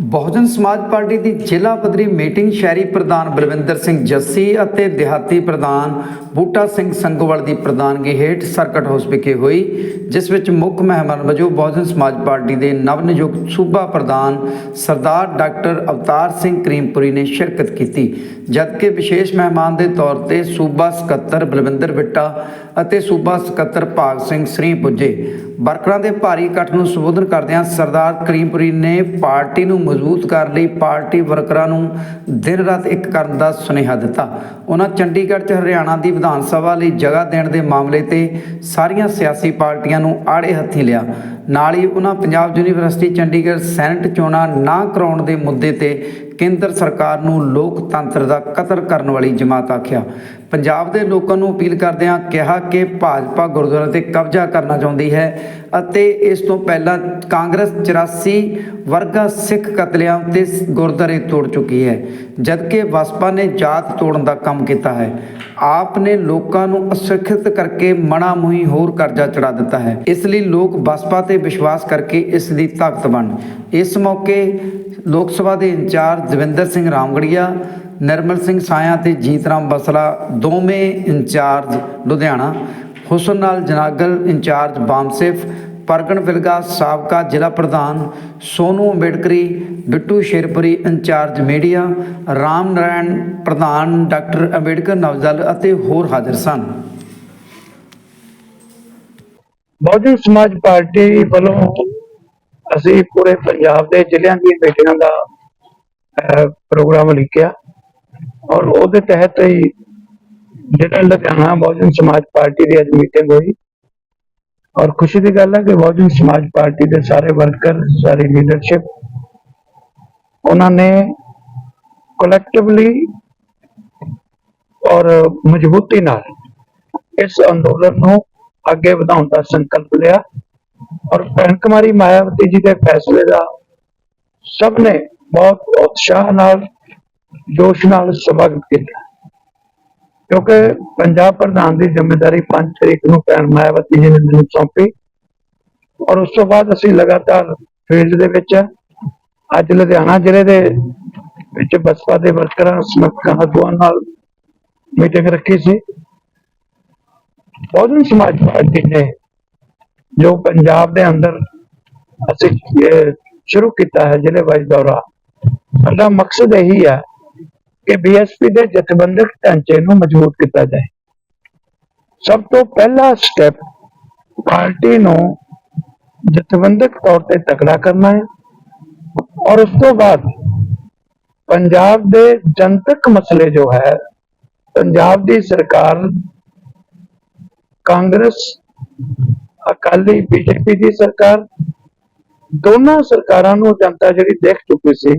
ਬਹੁਜਨ ਸਮਾਜ ਪਾਰਟੀ ਦੀ ਜ਼ਿਲ੍ਹਾ ਪੱਧਰੀ ਮੀਟਿੰਗ ਸ਼ਹਿਰੀ ਪ੍ਰਧਾਨ ਬਲਵਿੰਦਰ ਸਿੰਘ ਜੱਸੀ ਅਤੇ ਦਿਹਾਤੀ ਪ੍ਰਧਾਨ ਬੂਟਾ ਸਿੰਘ ਸੰਗੋਵਾਲ ਦੀ ਪ੍ਰਧਾਨਗੀ ਹੇਠ ਸਰਕਟ ਹਾਊਸ ਵਿਖੇ ਹੋਈ, ਜਿਸ ਵਿੱਚ ਮੁੱਖ ਮਹਿਮਾਨ ਵਜੋਂ ਬਹੁਜਨ ਸਮਾਜ ਪਾਰਟੀ ਦੇ ਨਵ ਨਿਯੁਕਤ ਸੂਬਾ ਪ੍ਰਧਾਨ ਸਰਦਾਰ ਡਾਕਟਰ ਅਵਤਾਰ ਸਿੰਘ ਕਰੀਮਪੁਰੀ ਨੇ ਸ਼ਿਰਕਤ ਕੀਤੀ, ਜਦਕਿ ਵਿਸ਼ੇਸ਼ ਮਹਿਮਾਨ ਦੇ ਤੌਰ ਤੇ ਸੂਬਾ ਸਕੱਤਰ ਬਲਵਿੰਦਰ ਬਿੱਟਾ ਅਤੇ ਸੂਬਾ ਸਕੱਤਰ ਭਾਗ ਸਿੰਘ ਸ੍ਰੀ ਪੁੱਜੇ। ਵਰਕਰਾਂ ਦੇ ਭਾਰੀ ਇਕੱਠ ਨੂੰ ਸੰਬੋਧਨ ਕਰਦਿਆਂ ਸਰਦਾਰ ਕਰੀਮਪੁਰੀ ਨੇ ਪਾਰਟੀ ਨੂੰ ਮਜ਼ਬੂਤ ਕਰਨ ਲਈ। ਪਾਰਟੀ ਵਰਕਰਾਂ ਨੂੰ ਦਿਨ ਰਾਤ ਇੱਕ ਕਰਨ ਦਾ ਸੁਨੇਹਾ ਦਿੱਤਾ। ਉਹਨਾਂ ਚੰਡੀਗੜ੍ਹ 'ਚ ਹਰਿਆਣਾ ਦੀ ਵਿਧਾਨ ਸਭਾ ਲਈ ਜਗ੍ਹਾ ਦੇਣ ਦੇ ਮਾਮਲੇ ਤੇ ਸਾਰੀਆਂ ਸਿਆਸੀ ਪਾਰਟੀਆਂ ਨੂੰ ਆੜੇ ਹੱਥੀ ਲਿਆ। ਨਾਲ ਹੀ ਉਹਨਾਂ ਪੰਜਾਬ ਯੂਨੀਵਰਸਿਟੀ ਚੰਡੀਗੜ੍ਹ ਸੈਨੇਟ ਚੋਣਾਂ ਨਾ ਕਰਾਉਣ ਦੇ ਮੁੱਦੇ ਤੇ ਕੇਂਦਰ ਸਰਕਾਰ ਨੂੰ ਲੋਕਤੰਤਰ ਦਾ ਕਤਲ ਕਰਨ ਵਾਲੀ ਜਮਾਤ ਆਖਿਆ। ਪੰਜਾਬ ਦੇ ਲੋਕਾਂ ਨੂੰ ਅਪੀਲ ਕਰਦਿਆਂ ਕਿਹਾ ਕਿ ਭਾਜਪਾ ਗੁਰਦੁਆਰਾ ਤੇ ਕਬਜ਼ਾ ਕਰਨਾ ਚਾਹੁੰਦੀ ਹੈ ਅਤੇ ਇਸ ਤੋਂ ਪਹਿਲਾਂ ਕਾਂਗਰਸ 84 ਵਰਗਾ ਸਿੱਖ ਕਤਲੇਆਮ ਤੇ ਗੁਰਦੁਆਰੇ ਤੋੜ ਚੁੱਕੀ ਹੈ। ਜਦਕਿ ਬਸਪਾ ਨੇ ਜਾਤ ਤੋੜਨ ਦਾ ਕੰਮ ਕੀਤਾ ਹੈ, ਆਪ ਨੇ ਲੋਕਾਂ ਨੂੰ ਅਸੁਰੱਖਿਅਤ ਕਰਕੇ ਮਣਾ ਮੁਹੀ ਹੋਰ ਕਰਜ਼ਾ ਚੜਾ ਦਿੱਤਾ ਹੈ। ਇਸ ਲਈ ਲੋਕ ਬਸਪਾ ਤੇ ਵਿਸ਼ਵਾਸ ਕਰਕੇ ਇਸ ਦੀ ਤਾਕਤ ਬਣ। ਇਸ ਮੌਕੇ ਲੋਕ ਸਭਾ ਦੇ ਇੰਚਾਰਜ ਦਵਿੰਦਰ ਸਿੰਘ ਰਾਮਗੜੀਆ, ਨਿਰਮਲ ਸਿੰਘ ਸਾਇਆ ਤੇ ਜੀਤ ਰਾਮ ਬਸਲਾ, ਦੋਵੇਂ ਇੰਚਾਰਜ ਲੁਧਿਆਣਾ, ਹੁਸਨ ਨਾਲ ਜਨਾਗਲ ਇੰਚਾਰਜ ਬਾਮਸੇਫ, ਪਰਗਣ ਵਿਲਗਾ ਸਾਬਕਾ ਜ਼ਿਲ੍ਹਾ ਪ੍ਰਧਾਨ ਸੋਨੂ ਅੰਬੇਡਕਰੀ ਬਿੱਟੂ ਸ਼ੇਰਪੁਰੀ ਇੰਚਾਰਜ ਮੀਡੀਆ, ਰਾਮ ਨਾਰਾਇਣ ਪ੍ਰਧਾਨ ਡਾਕਟਰ ਅੰਬੇਡਕਰ ਨਵਜਲ ਅਤੇ ਹੋਰ ਹਾਜ਼ਰ ਸਨ। ਬਹੁਜਨ ਸਮਾਜ ਪਾਰਟੀ ਵੱਲੋਂ ਅਸੀਂ ਪੂਰੇ ਪੰਜਾਬ ਦੇ ਜ਼ਿਲ੍ਹਿਆਂ ਦੀਆਂ ਮੀਟਿੰਗਾਂ ਦਾ ਪ੍ਰੋਗਰਾਮ ਲਿਖਿਆ ਔਰ ਉਹਦੇ ਤਹਿਤ ਹੀ ਜਿਹੜਾ ਲੁਧਿਆਣਾ ਬਹੁਜਨ ਸਮਾਜ ਪਾਰਟੀ ਦੀ ਅੱਜ ਮੀਟਿੰਗ ਹੋਈ ਔਰ ਖੁਸ਼ੀ ਦੀ ਗੱਲ ਹੈ ਕਿ ਬਹੁਜਨ ਸਮਾਜ ਪਾਰਟੀ ਦੇ ਸਾਰੇ ਵਰਕਰ, ਸਾਰੀ ਲੀਡਰਸ਼ਿਪ ਉਹਨਾਂ ਨੇ ਕਲੈਕਟਿਵਲੀ ਔਰ ਮਜ਼ਬੂਤੀ ਨਾਲ ਇਸ ਅੰਦੋਲਨ ਨੂੰ ਅੱਗੇ ਵਧਾਉਣ ਦਾ ਸੰਕਲਪ ਲਿਆ ਔਰ ਭੈਣ ਕੁਮਾਰੀ ਮਾਇਆਵਤੀ ਜੀ ਦੇ ਫੈਸਲੇ ਦਾ ਸਭ ਨੇ ਬਹੁਤ ਉਤਸ਼ਾਹ ਨਾਲ, ਜੋਸ਼ ਨਾਲ ਸਵਾਗਤ ਕੀਤਾ। ਕਿਉਂਕਿ ਪੰਜਾਬ ਪ੍ਰਧਾਨ ਦੀ ਜ਼ਿੰਮੇਵਾਰੀ 5 ਤਰੀਕ ਨੂੰ ਭੈਣ ਮਾਇਆਵਤੀ ਜੀ ਨੇ ਮੈਨੂੰ ਸੌਂਪੀ ਔਰ ਉਸ ਤੋਂ ਬਾਅਦ ਅਸੀਂ ਲਗਾਤਾਰ ਫੀਲਡ ਦੇ ਵਿੱਚ ਅੱਜ ਲੁਧਿਆਣਾ ਜ਼ਿਲ੍ਹੇ ਦੇ ਵਿੱਚ ਬਸਪਾ ਦੇ ਵਰਕਰਾਂ ਸਮਰਥਕਾਂ ਆਗੂਆਂ ਨਾਲ ਮੀਟਿੰਗ ਰੱਖੀ ਸੀ। ਬਹੁਜਨ ਸਮਾਜ ਪਾਰਟੀ ਨੇ ਜੋ ਪੰਜਾਬ ਦੇ ਅੰਦਰ ਅਸੀਂ ਸ਼ੁਰੂ ਕੀਤਾ ਹੈ ਜ਼ਿਲ੍ਹੇ ਵਾਈਜ਼ ਦੌਰਾ। ਸਾਡਾ ਮਕਸਦ ਇਹੀ ਹੈ ਕਿ ਬੀਐਸਪੀ ਦੇ ਜਥੇਬੰਦਕ ਢਾਂਚੇ ਨੂੰ ਮਜ਼ਬੂਤ ਕੀਤਾ ਜਾਏ। ਸਭ ਤੋਂ ਪਹਿਲਾ ਸਟੈਪ ਪਾਰਟੀ ਨੂੰ ਜਥੇਬੰਦਕ ਤੌਰ ਤੇ ਤਕੜਾ ਕਰਨਾ ਹੈ। ਔਰ ਉਸ ਤੋਂ ਬਾਅਦ ਪੰਜਾਬ ਦੇ ਜਨਤਕ ਮਸਲੇ ਜੋ ਹੈ, ਪੰਜਾਬ ਦੀ ਸਰਕਾਰ ਕਾਂਗਰਸ, ਅਕਾਲੀ, ਬੀਜੇਪੀ ਦੀ ਸਰਕਾਰ, ਦੋਨਾਂ ਸਰਕਾਰਾਂ ਨੂੰ ਜਨਤਾ ਜਿਹੜੀ ਦੇਖ ਚੁੱਕੀ ਸੀ,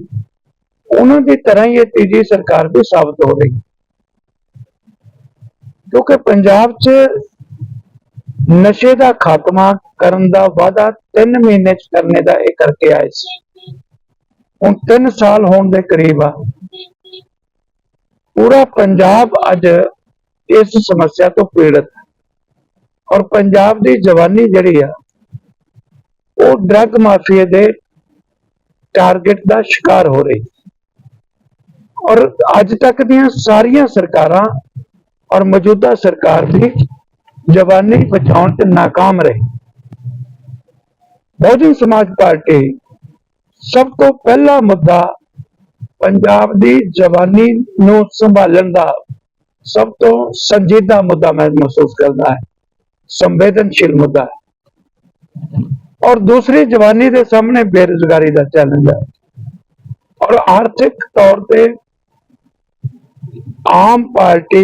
ਉਹਨਾਂ ਦੀ ਤਰ੍ਹਾਂ ਹੀ ਇਹ ਤੀਜੀ ਸਰਕਾਰ ਵੀ ਸਾਬਤ ਹੋ ਰਹੀ ਕਿਉਂਕਿ ਪੰਜਾਬ 'ਚ ਨਸ਼ੇ ਦਾ ਖਾਤਮਾ ਕਰਨ ਦਾ ਵਾਅਦਾ 3 ਮਹੀਨੇ 'ਚ ਕਰਨੇ ਦਾ ਇਹ ਕਰਕੇ ਆਏ ਸੀ। ਹੁਣ 3 ਸਾਲ ਹੋਣ ਦੇ ਕਰੀਬ ਆ। ਪੂਰਾ ਪੰਜਾਬ ਅੱਜ ਇਸ ਸਮੱਸਿਆ ਤੋਂ ਪੀੜਤ ਹੈ ਔਰ ਪੰਜਾਬ ਦੀ ਜਵਾਨੀ ਜਿਹੜੀ ਆ, ਉਹ ਡਰੱਗ ਮਾਫੀਏ ਦੇ ਟਾਰਗੇਟ ਦਾ ਸ਼ਿਕਾਰ ਹੋ ਰਹੀ ਔਰ ਅੱਜ ਤੱਕ ਦੀਆਂ ਸਾਰੀਆਂ ਸਰਕਾਰਾਂ ਔਰ ਮੌਜੂਦਾ ਸਰਕਾਰ ਵੀ ਜਵਾਨੀ ਬਚਾਉਣ ਤੇ ਨਾਕਾਮ ਰਹੀ। ਬਹੁਜਨ ਸਮਾਜ ਪਾਰਟੀ ਸਭ ਤੋਂ ਪਹਿਲਾ ਮੁੱਦਾ ਪੰਜਾਬ ਦੀ ਜਵਾਨੀ ਨੂੰ ਸੰਭਾਲਣ ਦਾ ਸਭ ਤੋਂ ਸੰਜੀਦਾ ਮੁੱਦਾ ਮੈਂ ਮਹਿਸੂਸ ਕਰਦਾ ਹੈ, ਸੰਵੇਦਨਸ਼ੀਲ ਮੁੱਦਾ ਹੈ। ਔਰ ਦੂਸਰੀ ਜਵਾਨੀ ਦੇ ਸਾਹਮਣੇ ਬੇਰੁਜ਼ਗਾਰੀ ਦਾ ਚੈਲੰਜ ਹੈ। ਔਰ ਆਰਥਿਕ ਤੌਰ ਤੇ ਆਮ ਪਾਰਟੀ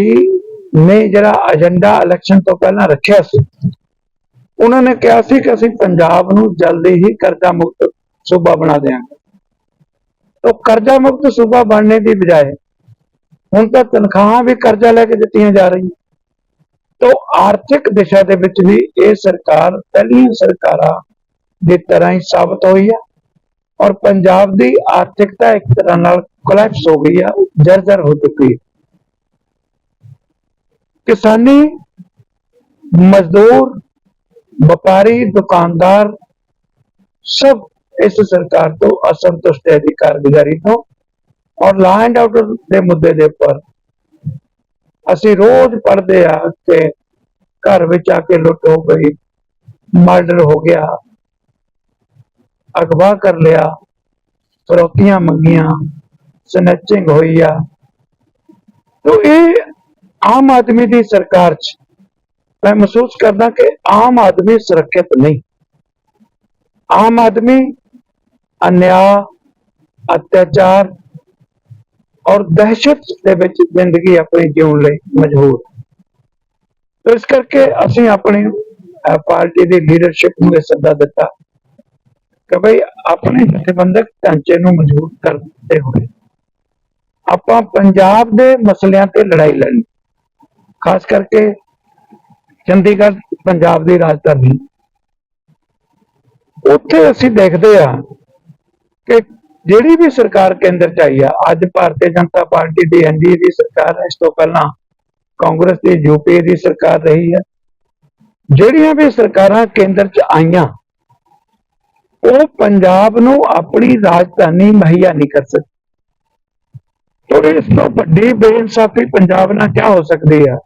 ਨੇ ਜਿਹੜਾ ਏਜੰਡਾ ਇਲੈਕਸ਼ਨ ਤੋਂ ਪਹਿਲਾਂ ਰੱਖਿਆ ਸੀ, ਉਹਨਾਂ ਨੇ ਕਿਹਾ ਸੀ ਕਿ ਅਸੀਂ ਪੰਜਾਬ ਨੂੰ ਜਲਦੀ ਹੀ ਕਰਜ਼ਾ ਮੁਕਤ ਸੂਬਾ ਬਣਾ ਦੇਵਾਂਗੇ ਤਾਂ ਕਰਜ਼ਾ ਮੁਕਤ ਸੂਬਾ ਬਣਨੇ ਦੀ ਬਜਾਏ ਹੁਣ ਤਾਂ ਤਨਖਾਹਾਂ ਵੀ ਕਰਜ਼ਾ ਲੈ ਕੇ ਦਿੱਤੀਆਂ ਜਾ ਰਹੀਆਂ। ਤੋਂ ਆਰਥਿਕ ਦਿਸ਼ਾ ਦੇ ਵਿੱਚ ਵੀ ਇਹ ਸਰਕਾਰ, ਪਹਿਲੀਆਂ ਸਰਕਾਰਾਂ ਦੀ ਤਰ੍ਹਾਂ ਹੀ ਸਾਬਤ ਹੋਈ ਹੈ ਔਰ ਪੰਜਾਬ ਦੀ ਆਰਥਿਕਤਾ ਇੱਕ ਤਰ੍ਹਾਂ ਨਾਲ ਕੋਲੈਪਸ ਹੋ ਗਈ ਹੈ ਜਰਜਰ ਹੋ ਚੁੱਕੀ ਹੈ ਕਿਸਾਨੀ ਮਜ਼ਦੂਰ, ਵਪਾਰੀ, ਦੁਕਾਨਦਾਰ ਸਭ ਇਸ ਸਰਕਾਰ ਤੋਂ ਅਸੰਤੁਸ਼ਟ ਹੈ ਦੀ ਕਾਰਗੁਜ਼ਾਰੀ ਤੋਂ। ਔਰ ਲਾ ਐਂਡ ਆਰਡਰ ਦੇ ਮੁੱਦੇ ਦੇ ਉੱਪਰ ਅਸੀਂ ਰੋਜ਼ ਪੜਦੇ ਆ ਕਿ ਘਰ ਵਿੱਚ ਆ ਕੇ ਲੁੱਟ ਹੋ ਗਈ ਮਰਡਰ ਹੋ ਗਿਆ, ਅਗਵਾ ਕਰ ਲਿਆ, ਫਰੋਤੀਆਂ ਮੰਗੀਆਂ ਸਨੈਚਿੰਗ ਹੋਈ ਆ। ਤੋ ਇਹ ਆਮ ਆਦਮੀ ਦੀ ਸਰਕਾਰ 'ਚ ਮੈਂ ਮਹਿਸੂਸ ਕਰਦਾ ਕਿ ਆਮ ਆਦਮੀ ਸੁਰੱਖਿਅਤ ਨਹੀਂ। ਆਮ ਆਦਮੀ ਅਨਿਆ, ਅਤਿਆਚਾਰ ਔਰ ਦਹਿਸ਼ਤ ਦੇ ਵਿੱਚ ਜ਼ਿੰਦਗੀ ਆਪਣੀ ਜਿਉਣ ਲਈ ਮਜਬੂਰ। ਤੋ ਇਸ ਕਰਕੇ ਅਸੀਂ ਆਪਣੀ ਪਾਰਟੀ ਦੀ ਲੀਡਰਸ਼ਿਪ ਨੂੰ ਇਹ ਸੱਦਾ ਦਿੱਤਾ ਕਿ ਭਈ ਆਪਣੇ ਜਥੇਬੰਦਕ ਢਾਂਚੇ ਨੂੰ ਮਜ਼ਬੂਤ ਕਰਦੇ ਹੋਏ ਆਪਾਂ ਪੰਜਾਬ ਦੇ ਮਸਲਿਆਂ ਤੇ ਲੜਾਈ ਲੜਨੀ ਖਾਸ ਕਰਕੇ ਚੰਡੀਗੜ੍ਹ, ਪੰਜਾਬ ਦੀ ਰਾਜਧਾਨੀ। ਉੱਥੇ ਅਸੀਂ ਦੇਖਦੇ ਆ ਕਿ ਜਿਹੜੀ ਵੀ ਸਰਕਾਰ ਕੇਂਦਰ ਚ ਆਈ ਆ, ਅੱਜ ਭਾਰਤੀ ਜਨਤਾ ਪਾਰਟੀ ਦੀ ਐਨਡੀਏ ਦੀ ਸਰਕਾਰ ਹੈ ਇਸ ਤੋਂ ਪਹਿਲਾਂ ਕਾਂਗਰਸ ਦੀ ਯੂਪੀਏ ਦੀ ਸਰਕਾਰ ਰਹੀ ਹੈ ਜਿਹੜੀਆਂ ਵੀ ਸਰਕਾਰਾਂ ਕੇਂਦਰ ਚ ਆਈਆਂ, ਉਹ ਪੰਜਾਬ ਨੂੰ ਆਪਣੀ ਰਾਜਧਾਨੀ ਮੁਹੱਈਆ ਨਹੀਂ ਕਰ ਸਕਦੀ ਤੋ ਇਸ ਤੋਂ ਵੱਡੀ ਬੇਇਨਸਾਫੀ ਪੰਜਾਬ ਨਾਲ ਕਿਆ ਹੋ ਸਕਦੀ ਹੈ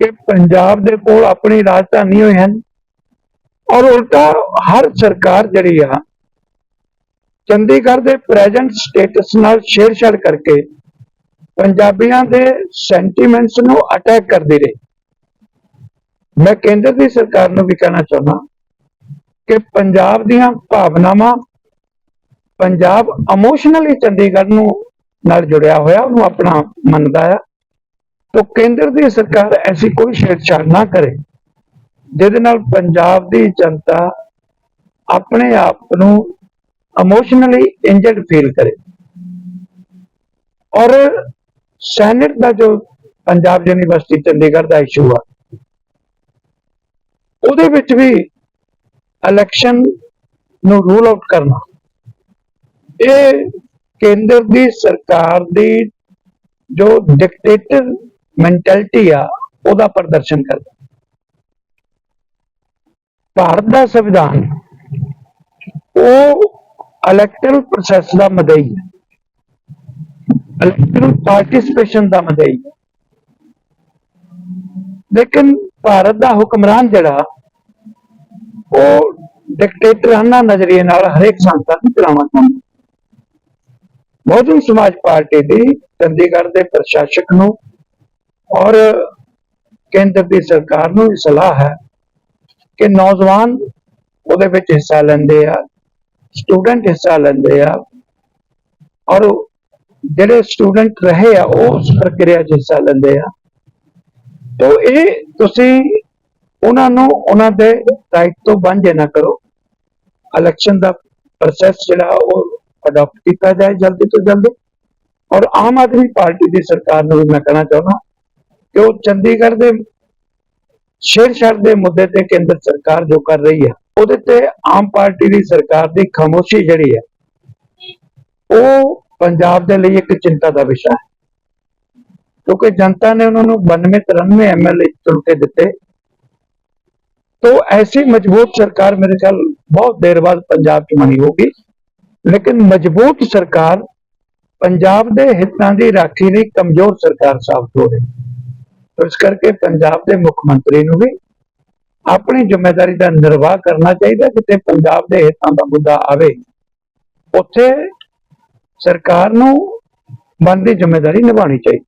ਕਿ ਪੰਜਾਬ ਦੇ ਕੋਲ ਆਪਣੀ ਰਾਜਧਾਨੀ ਹੋਈ ਹਨ। ਔਰ ਉਲਟਾ ਹਰ ਸਰਕਾਰ ਜਿਹੜੀ ਆ ਚੰਡੀਗੜ੍ਹ ਦੇ ਪ੍ਰੈਜ਼ੈਂਟ ਸਟੇਟਸ ਨਾਲ ਛੇੜਛਾੜ ਕਰਕੇ ਪੰਜਾਬੀਆਂ ਦੇ ਸੈਂਟੀਮੈਂਟਸ ਨੂੰ ਅਟੈਕ ਕਰਦੀ ਰਹੀ। ਮੈਂ ਕੇਂਦਰ ਦੀ ਸਰਕਾਰ ਨੂੰ ਵੀ ਕਹਿਣਾ ਚਾਹੁੰਦਾ ਕਿ ਪੰਜਾਬ ਦੀਆਂ ਭਾਵਨਾਵਾਂ ਪੰਜਾਬ ਇਮੋਸ਼ਨਲੀ ਚੰਡੀਗੜ੍ਹ ਨੂੰ ਨਾਲ ਜੁੜਿਆ ਹੋਇਆ, ਉਹਨੂੰ ਆਪਣਾ ਮੰਨਦਾ ਆ। ਤਾਂ ਕੇਂਦਰ ਦੀ ਸਰਕਾਰ ਐਸੀ ਕੋਈ ਛੇੜਛਾੜ ਨਾ ਕਰੇ, ਜਿਹਦੇ ਨਾਲ ਪੰਜਾਬ ਦੀ ਜਨਤਾ ਆਪਣੇ ਆਪ ਨੂੰ ਇਮੋਸ਼ਨਲੀ ਇੰਜਰਡ ਫੀਲ ਕਰੇ ਔਰ ਸੈਨੇਟ ਦਾ ਜੋ ਪੰਜਾਬ ਯੂਨੀਵਰਸਿਟੀ ਚੰਡੀਗੜ੍ਹ ਦਾ ਇਸ਼ੂ ਆ ਉਹਦੇ ਵਿੱਚ ਵੀ ਇਲੈਕਸ਼ਨ ਨੂੰ ਰੂਲ ਆਊਟ ਕਰਨਾ ਇਹ ਕੇਂਦਰ ਦੀ ਸਰਕਾਰ ਦੀ ਜੋ ਡਿਕਟੇਟਰ ਮੈਂਟੈਲਿਟੀ ਆ ਉਹਦਾ ਪ੍ਰਦਰਸ਼ਨ ਕਰਦਾ ਭਾਰਤ ਦਾ ਸੰਵਿਧਾਨ ਉਹ ਇਲੈਕਟਰਲ ਪ੍ਰੋਸੈਸ ਦਾ ਮਦਈ ਹੈ ਇਲੈਕਟਰਲ ਪਾਰਟਿਸਿਪੇਸ਼ਨ ਦਾ ਮਦਈ ਹੈ ਲੇਕਿਨ ਭਾਰਤ ਦਾ ਹੁਕਮਰਾਨ ਜਿਹੜਾ, ਉਹ ਡਿਕਟੇਟਰਾਨਾ ਨਜ਼ਰੀਏ ਨਾਲ ਹਰੇਕ ਸੰਸਥਾ ਨੂੰ ਚਲਾਉਣਾ ਚਾਹੁੰਦਾ ਬਹੁਜਨ ਸਮਾਜ ਪਾਰਟੀ ਦੀ ਚੰਡੀਗੜ੍ਹ ਦੇ ਪ੍ਰਸ਼ਾਸਕ ਨੂੰ ਔਰ ਕੇਂਦਰ ਦੀ ਸਰਕਾਰ ਨੂੰ ਸਲਾਹ ਹੈ ਕਿ ਨੌਜਵਾਨ ਉਹਦੇ ਵਿੱਚ ਹਿੱਸਾ ਲੈਂਦੇ ਆ ਸਟੂਡੈਂਟ ਹਿੱਸਾ ਲੈਂਦੇ ਆ ਔਰ ਜਿਹੜੇ ਸਟੂਡੈਂਟ ਰਹੇ ਆ, ਉਹ ਉਸ ਪ੍ਰਕਿਰਿਆ 'ਚ ਹਿੱਸਾ ਲੈਂਦੇ ਆ। ਤੋ ਇਹ ਤੁਸੀਂ ਉਹਨਾਂ ਨੂੰ ਉਹਨਾਂ ਦੇ ਰਾਈਟ ਤੋਂ ਵਾਂਝੇ ਨਾ ਕਰੋ। ਇਲੈਕਸ਼ਨ ਦਾ ਪ੍ਰੋਸੈਸ ਜਿਹੜਾ, ਉਹ ਅਡਾਪਟ ਕੀਤਾ ਜਾਏ ਜਲਦੀ ਤੋਂ ਜਲਦੀ। ਔਰ ਆਮ ਆਦਮੀ ਪਾਰਟੀ ਦੀ ਸਰਕਾਰ ਨੂੰ ਵੀ ਮੈਂ ਕਹਿਣਾ ਚਾਹੁੰਦਾ ਕਿ ਉਹ ਚੰਡੀਗੜ੍ਹ ਦੇ ਛੇੜਛਾੜ ਦੇ ਮੁੱਦੇ ਤੇ ਕੇਂਦਰ ਸਰਕਾਰ ਜੋ ਕਰ ਰਹੀ ਹੈ ਉਹਦੇ ਤੇ ਆਮ ਪਾਰਟੀ ਦੀ ਸਰਕਾਰ ਦੀ ਖਾਮੋਸ਼ੀ ਜਿਹੜੀ ਹੈ ਉਹ ਪੰਜਾਬ ਦੇ ਲਈ ਇੱਕ ਚਿੰਤਾ ਦਾ ਵਿਸ਼ਾ ਹੈ ਕਿਉਂਕਿ ਜਨਤਾ ਨੇ ਉਹਨਾਂ ਨੂੰ 92 93 ਐਮਐਲਏ ਚੁਣ ਕੇ ਦਿੱਤੇ तो ऐसी मजबूत सरकार मेरे ख्याल बहुत देर बाद पंजाब ਚ ਬਣੀ ਹੋਗੀ ਲੇਕਿਨ ਮਜ਼ਬੂਤ ਸਰਕਾਰ ਪੰਜਾਬ ਦੇ ਹਿੱਤਾਂ ਦੀ ਰਾਖੀ ਲਈ ਕਮਜ਼ੋਰ ਸਰਕਾਰ ਸਾਬਤ ਹੋ ਰਹੀ ਹੈ ਇਸ ਕਰਕੇ ਪੰਜਾਬ ਦੇ ਮੁੱਖ ਮੰਤਰੀ ਨੂੰ ਵੀ ਆਪਣੀ ਜ਼ਿੰਮੇਵਾਰੀ ਦਾ ਨਿਰਵਾਹ ਕਰਨਾ ਚਾਹੀਦਾ ਜਿੱਥੇ ਪੰਜਾਬ ਦੇ ਹਿੱਤਾਂ ਦਾ ਮੁੱਦਾ ਆਵੇ। ਉੱਥੇ ਸਰਕਾਰ ਨੂੰ ਬਣਦੀ ਜ਼ਿੰਮੇਵਾਰੀ ਨਿਭਾਉਣੀ ਚਾਹੀਦੀ।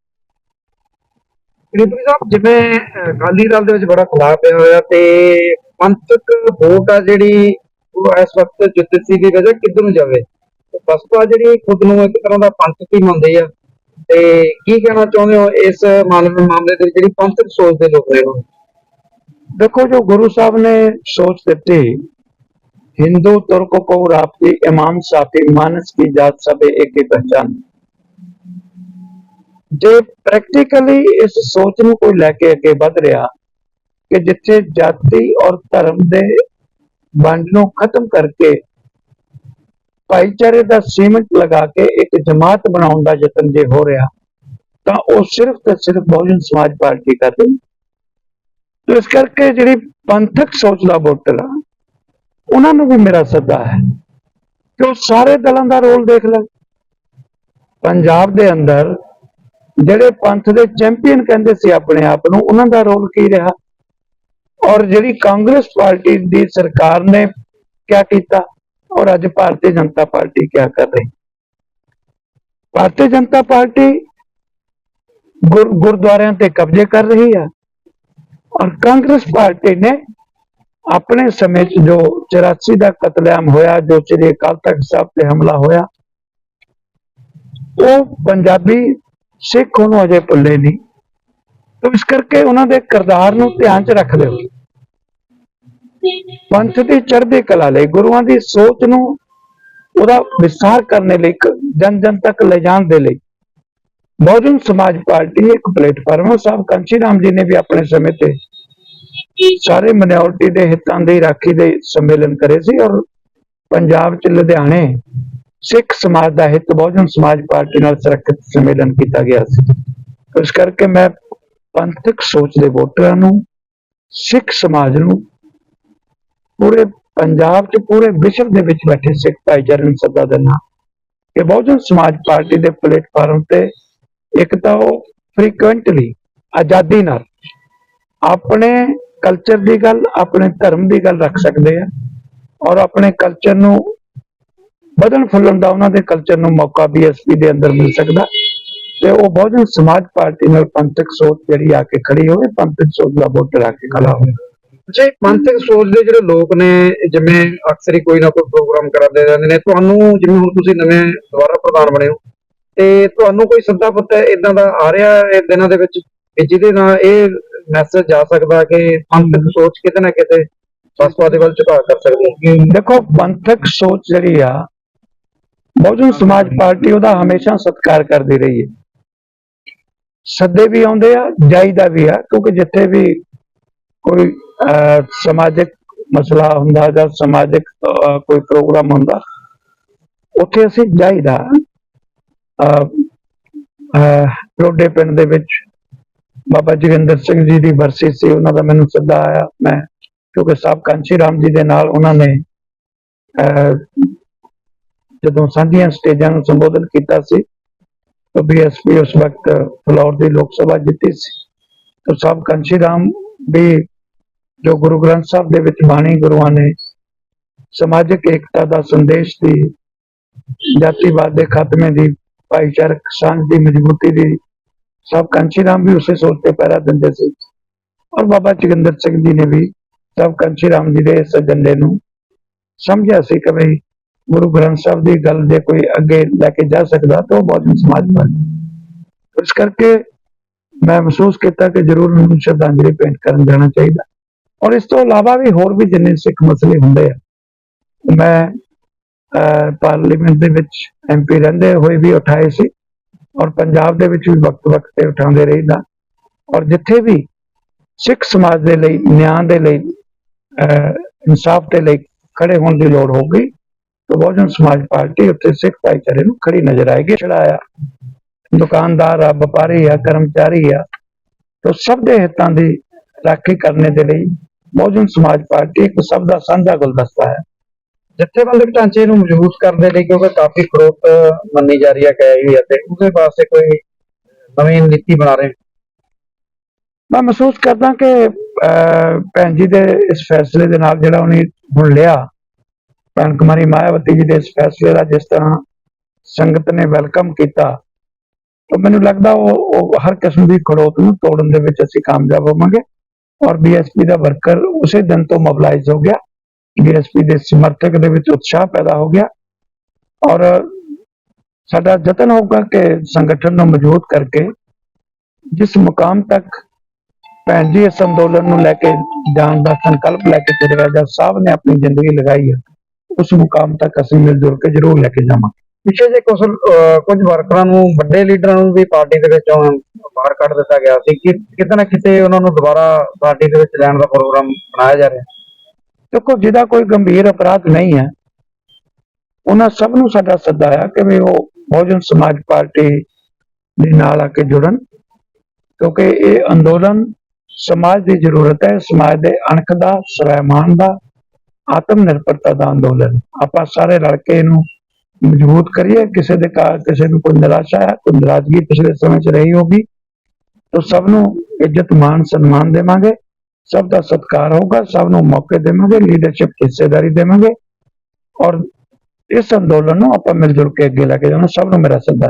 ਰਿਪੂ ਸਾਹਿਬ, ਜਿਵੇਂ ਅਕਾਲੀ ਦਲ ਦੇ ਵਿੱਚ ਬੜਾ ਖਲਾਅ ਪਿਆ ਹੋਇਆ ਤੇ ਪੰਥਕ ਵੋਟ ਆ ਜਿਹੜੀ, ਉਹ ਇਸ ਵਕਤ ਜੁੱਤਸੀ ਦੀ ਵਜ੍ਹਾ ਕਿੱਧਰ ਨੂੰ ਜਾਵੇ? ਬਸਪਾ ਜਿਹੜੀ ਖੁਦ ਨੂੰ ਇੱਕ ਤਰ੍ਹਾਂ ਦਾ ਪੰਥਕ ਹੀ ਮੰਨਦੇ ਆ। ਤੇ ਕੀ ਕਹਿਣਾ ਚਾਹੁੰਦੇ ਹੋ ਇਸ ਮਾਮਲੇ ਮਾਮਲੇ ਦੇ ਵਿੱਚ, ਜਿਹੜੀ ਪੰਥਕ ਸੋਚ ਦੇ ਲੋਕ ਰਹੇ देखो जो गुरु साहब ने सोच देते हिंदू तुर्क को राप्ती इमाम साफी मानस की जात सब एक ही पहचान ਜੇ ਪ੍ਰੈਕਟੀਕਲੀ ਇਸ ਸੋਚ ਨੂੰ ਕੋਈ ਲੈ ਕੇ ਅੱਗੇ ਵਧ ਰਿਹਾ ਕਿ ਜਿੱਥੇ ਜਾਤੀ ਔਰ ਧਰਮ ਦੇ ਵੰਡ ਨੂੰ ਖਤਮ ਕਰਕੇ ਭਾਈਚਾਰੇ ਦਾ ਸੀਮਿੰਟ ਲਗਾ ਕੇ ਇੱਕ ਜਮਾਤ ਬਣਾਉਣ ਦਾ ਯਤਨ ਜੇ ਹੋ ਰਿਹਾ ਤਾਂ ਉਹ ਸਿਰਫ ਤੇ ਸਿਰਫ ਬਹੁਜਨ ਸਮਾਜ ਪਾਰਟੀ ਕਰਦੇ ਤੇ ਇਸ ਕਰਕੇ ਜਿਹੜੀ ਪੰਥਕ ਸੋਚ ਦਾ ਵੋਟਰ ਆ, ਉਹਨਾਂ ਨੂੰ ਵੀ ਮੇਰਾ ਸੱਦਾ ਹੈ ਕਿ ਉਹ ਸਾਰੇ ਦਲਾਂ ਦਾ ਰੋਲ ਦੇਖ ਲੈ। ਪੰਜਾਬ ਦੇ ਅੰਦਰ ਜਿਹੜੇ ਪੰਥ ਦੇ ਚੈਂਪੀਅਨ ਕਹਿੰਦੇ ਸੀ ਆਪਣੇ ਆਪ ਨੂੰ, ਉਹਨਾਂ ਦਾ ਰੋਲ ਕੀ ਰਿਹਾ? ਔਰ ਜਿਹੜੀ ਕਾਂਗਰਸ ਪਾਰਟੀ ਦੀ ਸਰਕਾਰ ਨੇ ਕੀ ਕੀਤਾ? ਔਰ ਅੱਜ ਭਾਰਤੀ ਜਨਤਾ ਪਾਰਟੀ ਕੀ ਕਰ ਰਹੀ? ਭਾਰਤੀ ਜਨਤਾ ਪਾਰਟੀ ਗੁਰ- ਗੁਰਦੁਆਰਿਆਂ ਤੇ ਕਬਜ਼ੇ ਕਰ ਰਹੀ ਆ। ਔਰ ਕਾਂਗਰਸ ਪਾਰਟੀ ਨੇ ਆਪਣੇ ਸਮੇਂ 'ਚ ਜੋ 84 ਦਾ ਕਤਲੇਆਮ ਹੋਇਆ, ਜੋ ਸ੍ਰੀ ਅਕਾਲ ਤਖਤ ਸਾਹਿਬ ਤੇ ਹਮਲਾ ਹੋਇਆ, ਉਹ ਪੰਜਾਬੀ ਸਿੱਖ ਉਹਨੂੰ ਅਜੇ ਭੁੱਲੇ ਨਹੀਂ। ਤਾਂ ਇਸ ਕਰਕੇ ਉਹਨਾਂ ਦੇ ਕਿਰਦਾਰ ਨੂੰ ਧਿਆਨ 'ਚ ਰੱਖਦੇ ਹੋ ਪੰਥ ਦੀ ਚੜ੍ਹਦੀ ਕਲਾ ਲਈ, ਗੁਰੂਆਂ ਦੀ ਸੋਚ ਨੂੰ ਉਹਦਾ ਵਿਸਥਾਰ ਕਰਨ ਲਈ ਜਨ ਜਨ ਤੱਕ ਲੈ ਜਾਣ ਦੇ ਲਈ ਬਹੁਜਨ ਸਮਾਜ ਪਾਰਟੀ ਇੱਕ ਪਲੇਟਫਾਰਮ ਹੈ ਸਾਹਿਬ ਕੰਚੀ ਰਾਮ ਜੀ ਨੇ ਵੀ ਆਪਣੇ ਸਮੇਂ ਤੇ ਸਾਰੇ ਮਿਨੋਰਟੀ ਦੇ ਹਿੱਤਾਂ ਦੀ ਰਾਖੀ ਦੇ ਸੰਮੇਲਨ ਕਰੇ ਸੀ ਔਰ ਪੰਜਾਬ ਚ ਲੁਧਿਆਣੇ ਸਿੱਖ ਸਮਾਜ ਦਾ ਹਿੱਤ ਬਹੁਜਨ ਸਮਾਜ ਪਾਰਟੀ ਨਾਲ ਸੁਰੱਖਿਅਤ ਸੰਮੇਲਨ ਕੀਤਾ ਗਿਆ ਸੀ। ਇਸ ਕਰਕੇ ਮੈਂ ਪੰਥਕ ਸੋਚ ਦੇ ਵੋਟਰਾਂ ਨੂੰ, ਸਿੱਖ ਸਮਾਜ ਨੂੰ, ਪੂਰੇ ਪੰਜਾਬ ਚ ਪੂਰੇ ਵਿਸ਼ਵ ਦੇ ਵਿੱਚ ਬੈਠੇ ਸਿੱਖ ਭਾਈਚਾਰੇ ਨੂੰ ਸੱਦਾ ਦਿੰਦਾ ਕਿ ਬਹੁਜਨ ਸਮਾਜ ਪਾਰਟੀ ਦੇ ਪਲੇਟਫਾਰਮ ਤੇ ਇੱਕ ਤਾਂ ਉਹ ਫ੍ਰੀਕੁਐਂਟਲੀ ਆਜ਼ਾਦੀ ਨਾਲ ਆਪਣੇ ਕਲਚਰ ਦੀ ਗੱਲ, ਆਪਣੇ ਧਰਮ ਦੀ ਗੱਲ ਰੱਖ ਸਕਦੇ ਆ ਔਰ ਆਪਣੇ ਕਲਚਰ ਨੂੰ ਵਧਣ ਫੁੱਲਣ ਦਾ ਉਹਨਾਂ ਦੇ ਕਲਚਰ ਨੂੰ ਮੌਕਾ ਬੀਐਸਪੀ ਦੇ ਅੰਦਰ ਮਿਲ ਸਕਦਾ ਤੇ ਉਹ ਬਹੁਜਨ ਸਮਾਜ ਪਾਰਟੀ ਨਾਲ ਪੰਥਕ ਸੋਚ ਜਿਹੜੀ ਆ ਕੇ ਖੜੀ ਹੋਵੇ, ਪੰਥਕ ਸੋਚ ਦਾ ਵੋਟਰ ਆ ਕੇ ਖੜਾ ਹੋਵੇ। ਅੱਛਾ, ਇਹ ਪੰਥਕ ਸੋਚ ਦੇ ਜਿਹੜੇ ਲੋਕ ਨੇ ਜਿਵੇਂ ਅਕਸਰ ਹੀ ਕੋਈ ਨਾ ਕੋਈ ਪ੍ਰੋਗਰਾਮ ਕਰਾਉਂਦੇ ਰਹਿੰਦੇ ਨੇ, ਤੁਹਾਨੂੰ ਜਿਵੇਂ ਹੁਣ ਤੁਸੀਂ ਨਵੇਂ ਦੁਬਾਰਾ ਪ੍ਰਧਾਨ ਬਣੇ ਹੋ ਤੇ ਤੁਹਾਨੂੰ ਕੋਈ ਸੱਦਾ ਪੱਤਾ ਇਦਾਂ ਦਾ ਆ ਰਿਹਾ ਹੈ ਇਹ ਦਿਨਾਂ ਦੇ ਵਿੱਚ? ਕਿ ਜਿਹਦੇ ਨਾਲ ਇਹ ਮੈਸੇਜ ਜਾ ਸਕਦਾ ਕਿ ਪੰਥਕ ਸੋਚ ਕਿਤੇ ਨਾ ਕਿਤੇ ਬਸਪਾ ਦੇ ਵੱਲ ਝੁਕਾਅ ਕਰ ਸਕਦੀ ਹੈ। ਦੇਖੋ ਪੰਥਕ ਸੋਚ ਜਿਹੜੀ ਆ ਬਹੁਜਨ ਸਮਾਜ ਪਾਰਟੀ ਉਹਦਾ ਹਮੇਸ਼ਾ ਸਤਿਕਾਰ ਕਰਦੀ ਰਹੀ ਹੈ। ਸੱਦੇ ਵੀ ਆਉਂਦੇ ਆ ਜਾਈਦਾ ਵੀ ਆ ਕਿਉਂਕਿ ਜਿੱਥੇ ਵੀ ਕੋਈ ਸਮਾਜਿਕ ਮਸਲਾ ਹੁੰਦਾ ਜਾਂ ਸਮਾਜਿਕ ਕੋਈ ਪ੍ਰੋਗਰਾਮ ਹੁੰਦਾ ਉੱਥੇ ਅਸੀਂ ਜਾਈਦਾ। ਰੋਡੇ ਪਿੰਡ ਦੇ ਵਿੱਚ ਬਾਬਾ ਜੋਗਿੰਦਰ ਸਿੰਘ ਜੀ ਦੀ ਬਰਸੀ ਸੀ ਉਹਨਾਂ ਦਾ ਮੈਨੂੰ ਸੱਦਾ ਆਇਆ ਮੈਂ ਕਿਉਂਕਿ ਸਾਹਿਬ ਕਾਂਚੀ ਰਾਮ ਜੀ ਦੇ ਨਾਲ ਉਹਨਾਂ ਨੇ ਅਹ, ਜਦੋਂ ਸਾਂਝੀਆਂ ਸਟੇਜਾਂ ਨੂੰ ਸੰਬੋਧਨ ਕੀਤਾ ਸੀ ਤਾਂ ਬੀਐਸਪੀ ਉਸ ਵਕਤ ਫਲੋਰ ਦੀ ਲੋਕ ਸਭਾ ਜਿੱਤੀ ਸੀ। ਤਾਂ ਸਾਹਿਬ ਕਾਂਚੀ ਰਾਮ ਵੀ ਜੋ ਗੁਰੂ ਗ੍ਰੰਥ ਸਾਹਿਬ ਦੇ ਵਿੱਚ ਬਾਣੀ ਗੁਰੂਆਂ ਨੇ ਸਮਾਜਿਕ ਏਕਤਾ ਦਾ ਸੰਦੇਸ਼ ਦੀ ਜਾਤੀਵਾਦ ਦੇ ਖਾਤਮੇ ਦੀ ਭਾਈਚਾਰਕ ਸਾਂਝ ਦੀ ਮਜ਼ਬੂਤੀ ਦੀ ਸਭ ਕਾਂਚੀ ਰਾਮ ਵੀ ਉਸੇ ਸੋਚ ਤੇ ਪਹਿਰਾ ਦਿੰਦੇ ਸੀ। ਔਰ ਬਾਬਾ ਜੋਗਿੰਦਰ ਸਿੰਘ ਜੀ ਨੇ ਵੀ ਸਭ ਕਾਂਚੀ ਰਾਮ ਜੀ ਦੇ ਇਸ ਏਜੰਡੇ ਨੂੰ ਸਮਝਿਆ ਸੀ ਕਿ ਭਈ ਗੁਰੂ ਗ੍ਰੰਥ ਸਾਹਿਬ ਦੀ ਗੱਲ ਜੇ ਕੋਈ ਅੱਗੇ ਲੈ ਕੇ ਜਾ ਸਕਦਾ ਤਾਂ ਉਹ ਬਹੁਜਨ ਸਮਾਜ ਪਾਰਟੀ ਇਸ ਕਰਕੇ ਮੈਂ ਮਹਿਸੂਸ ਕੀਤਾ ਕਿ ਜ਼ਰੂਰ ਮੈਨੂੰ ਸ਼ਰਧਾਂਜਲੀ ਭੇਂਟ ਕਰਨ ਜਾਣਾ ਚਾਹੀਦਾ। ਔਰ ਇਸ ਤੋਂ ਇਲਾਵਾ ਵੀ ਹੋਰ ਵੀ ਜਿੰਨੇ ਸਿੱਖ ਮਸਲੇ ਹੁੰਦੇ ਆ ਮੈਂ ਅਹ, ਪਾਰਲੀਮੈਂਟ ਦੇ ਵਿੱਚ ਐਮਪੀ ਰਹਿੰਦੇ ਹੋਏ ਵੀ ਉਠਾਏ ਸੀ ਔਰ ਪੰਜਾਬ ਦੇ ਵਿੱਚ ਵੀ ਵਕਤ-ਵਕਤ ਤੇ ਉਠਾਉਂਦੇ ਰਹਿੰਦਾ। ਔਰ ਜਿੱਥੇ ਵੀ ਸਿੱਖ ਸਮਾਜ ਦੇ ਲਈ, ਨਿਆਂ ਦੇ ਲਈ ਇਨਸਾਫ ਦੇ ਲਈ ਖੜੇ ਹੋਣ ਦੀ ਲੋੜ ਹੋਊਗੀ ਤਾਂ ਬਹੁਜਨ ਸਮਾਜ ਪਾਰਟੀ ਉੱਤੇ ਸਿੱਖ ਭਾਈਚਾਰੇ ਨੂੰ ਖੜੀ ਨਜ਼ਰ ਆਏਗੀ ਚੜਾਇਆ ਦੁਕਾਨਦਾਰ ਆ, ਵਪਾਰੀ ਆ, ਕਰਮਚਾਰੀ ਆ, ਤਾਂ ਸਭ ਦੇ ਹਿੱਤਾਂ ਦੀ ਰਾਖੀ ਕਰਨੇ ਦੇ ਲਈ ਬਹੁਜਨ ਸਮਾਜ ਪਾਰਟੀ ਇੱਕ ਸਭ ਦਾ ਸਾਂਝਾ ਗੁਲਦਸਤਾ ਹੈ। ਜਥੇਬੰਦਕ ਢਾਂਚੇ ਨੂੰ ਮਜ਼ਬੂਤ ਕਰਨ ਦੇ ਲਈ ਕਿਉਂਕਿ ਕਾਫੀ ਖਰੋਟ ਮੰਨੀ ਜਾ ਰਹੀ ਹੈ ਕਹੀ ਹੋਈ ਹੈ ਤੇ ਉਹਦੇ ਵਾਸਤੇ ਕੋਈ ਨਵੀਂ ਨੀਤੀ ਬਣਾ ਰਹੇ ਮੈਂ ਮਹਿਸੂਸ ਕਰਦਾ ਕਿ ਭੈਣ ਜੀ ਦੇ ਇਸ ਫੈਸਲੇ ਦੇ ਨਾਲ ਜਿਹੜਾ ਉਹਨੇ ਹੁਣ ਲਿਆ, ਭੈਣ ਕੁਮਾਰੀ ਮਾਇਆਵਤੀ ਜੀ ਦੇ ਇਸ ਫੈਸਲੇ ਦਾ ਜਿਸ ਤਰ੍ਹਾਂ ਸੰਗਤ ਨੇ ਵੈਲਕਮ ਕੀਤਾ, ਤਾਂ ਮੈਨੂੰ ਲੱਗਦਾ ਉਹ ਉਹ ਹਰ ਕਿਸਮ ਦੀ ਖੜੋਤ ਨੂੰ ਤੋੜਨ ਦੇ ਵਿੱਚ ਅਸੀਂ ਕਾਮਯਾਬ ਹੋਵਾਂਗੇ ਔਰ ਬੀਐਸਪੀ ਦਾ ਵਰਕਰ ਉਸੇ ਦਿਨ ਤੋਂ ਮੋਬਿਲਾਈਜ਼ ਹੋ ਗਿਆ। ਬੀਐਸਪੀ ਦੇ ਸਮਰਥਕ ਦੇ ਵਿੱਚ ਉਤਸ਼ਾਹ ਪੈਦਾ ਹੋ ਗਿਆ ਔਰ ਸਾਡਾ ਯਤਨ ਹੋਊਗਾ ਕਿ ਸੰਗਠਨ ਨੂੰ ਮਜ਼ਬੂਤ ਕਰਕੇ ਜਿਸ ਮੁਕਾਮ ਤੱਕ ਭੈਣ ਜੀ ਇਸ ਅੰਦੋਲਨ ਨੂੰ ਲੈ ਕੇ ਜਾਣ ਦਾ ਸੰਕਲਪ ਲੈ ਕੇ ਤੁਰਿਆ ਜਾਂ ਸਾਹਿਬ ਨੇ ਆਪਣੀ ਜ਼ਿੰਦਗੀ ਲਗਾਈ ਹੈ ਉਸ ਮੁਕਾਮ ਤੱਕ ਅਸੀਂ ਮਿਲ ਜੁਲ ਕੇ ਜ਼ਰੂਰ ਲੈ ਕੇ ਜਾਵਾਂਗੇ। ਪਿੱਛੇ ਜੇ ਕੁਝ ਅਹ, ਕੁਝ ਵਰਕਰਾਂ ਨੂੰ ਵੱਡੇ ਲੀਡਰਾਂ ਨੂੰ ਵੀ ਪਾਰਟੀ ਦੇ ਵਿੱਚੋਂ ਬਾਹਰ ਕੱਢ ਦਿੱਤਾ ਗਿਆ ਸੀ ਕਿ ਕਿਤੇ ਨਾ ਕਿਤੇ ਉਹਨਾਂ ਨੂੰ ਦੁਬਾਰਾ ਪਾਰਟੀ ਦੇ ਵਿੱਚ ਲੈਣ ਦਾ ਪ੍ਰੋਗਰਾਮ ਬਣਾਇਆ ਜਾ ਰਿਹਾ। ਦੇਖੋ, ਜਿਹਦਾ ਕੋਈ ਗੰਭੀਰ ਅਪਰਾਧ ਨਹੀਂ ਹੈ, ਉਹਨਾਂ ਸਭ ਨੂੰ ਸਾਡਾ ਸੱਦਾ ਆ ਕਿ ਵੀ ਉਹ ਬਹੁਜਨ ਸਮਾਜ ਪਾਰਟੀ ਦੇ ਨਾਲ ਆ ਕੇ ਜੁੜਨ, ਕਿਉਂਕਿ ਇਹ ਅੰਦੋਲਨ ਸਮਾਜ ਦੀ ਜ਼ਰੂਰਤ ਹੈ, ਸਮਾਜ ਦੇ ਅਣਖ ਦਾ, ਸਵੈਮਾਨ ਦਾ ਆਤਮ ਨਿਰਭਰਤਾ ਦਾ ਅੰਦੋਲਨ। ਆਪਾਂ ਸਾਰੇ ਰਲ ਕੇ ਇਹਨੂੰ ਮਜ਼ਬੂਤ ਕਰੀਏ, ਕਿਸੇ ਦੇ ਕਾਰ ਕਿਸੇ ਨੂੰ ਕੋਈ ਨਿਰਾਸ਼ਾ ਹੈ, ਕੋਈ ਨਾਰਾਜ਼ਗੀ ਪਿਛਲੇ ਸਮੇਂ 'ਚ ਰਹੀ ਹੋਗੀ ਤਾਂ ਸਭ ਨੂੰ ਇੱਜ਼ਤ ਮਾਨ ਸਨਮਾਨ ਦੇਵਾਂਗੇ। ਸਭ ਦਾ ਸਤਿਕਾਰ ਹੋਊਗਾ, ਸਭ ਨੂੰ ਮੌਕੇ ਦੇਵਾਂਗੇ ਲੀਡਰਸ਼ਿਪ ਹਿੱਸੇਦਾਰੀ ਦੇਵਾਂਗੇ ਔਰ ਇਸ ਅੰਦੋਲਨ ਨੂੰ ਆਪਾਂ ਮਿਲ ਜੁਲ ਕੇ ਅੱਗੇ ਲੈ ਕੇ ਜਾਣਾ, ਸਭ ਨੂੰ ਮੇਰਾ ਸੱਦਾ